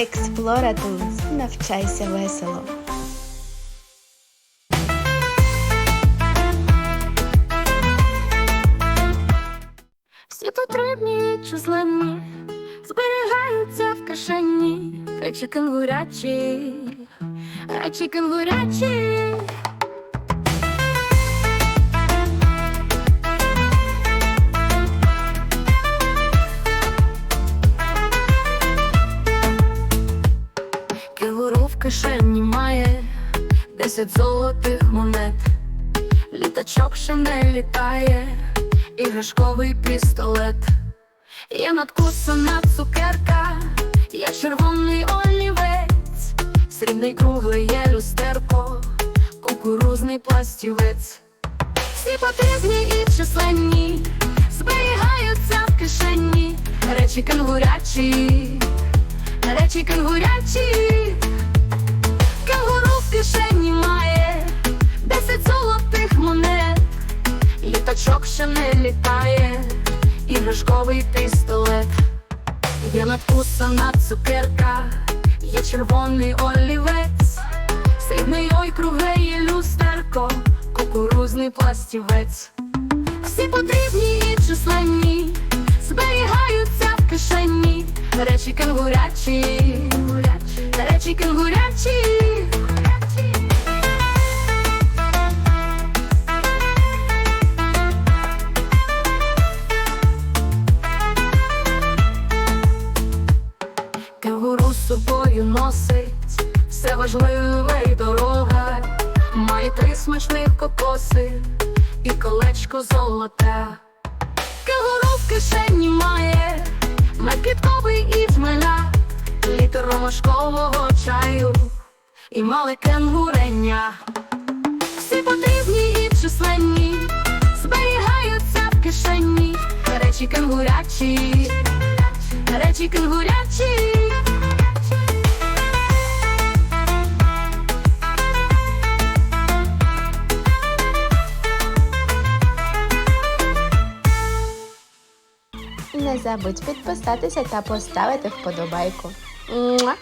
Експлора Tools. Навчайся весело. Всі потрібні численні зберігаються в кишені. Речі кенгурячі, речі кенгурячі. Кишені має десять золотих монет. Літачок ще не літає, іграшковий пістолет. Є надкусана цукерка, є червоний олівець, срібний круглий є люстерко, кукурузний пластівець. Всі потрібні і численні, зберігаються в кишені, речі кенгурячі, речі кенгурячі. Літачок ще не літає, іграшковий пістолет, є надкусана цукерка, є червоний олівець, срібний ой круге є люстерко, кукурузний пластівець. Всі потрібні і численні, зберігаються в кишені, речі кенгурячі, речі кенгурячі. З собою носить все важливе й дорога, має три смачних кокоси і колечко золоте. Кенгуру в кишені має накидковий і джмеля, літр ромашкового чаю і мале кенгурення. Всі потрібні і численні, зберігаються в кишені, речі кенгурячі, речі кенгурячі. Не забудь підписатися та поставити вподобайку. Муа!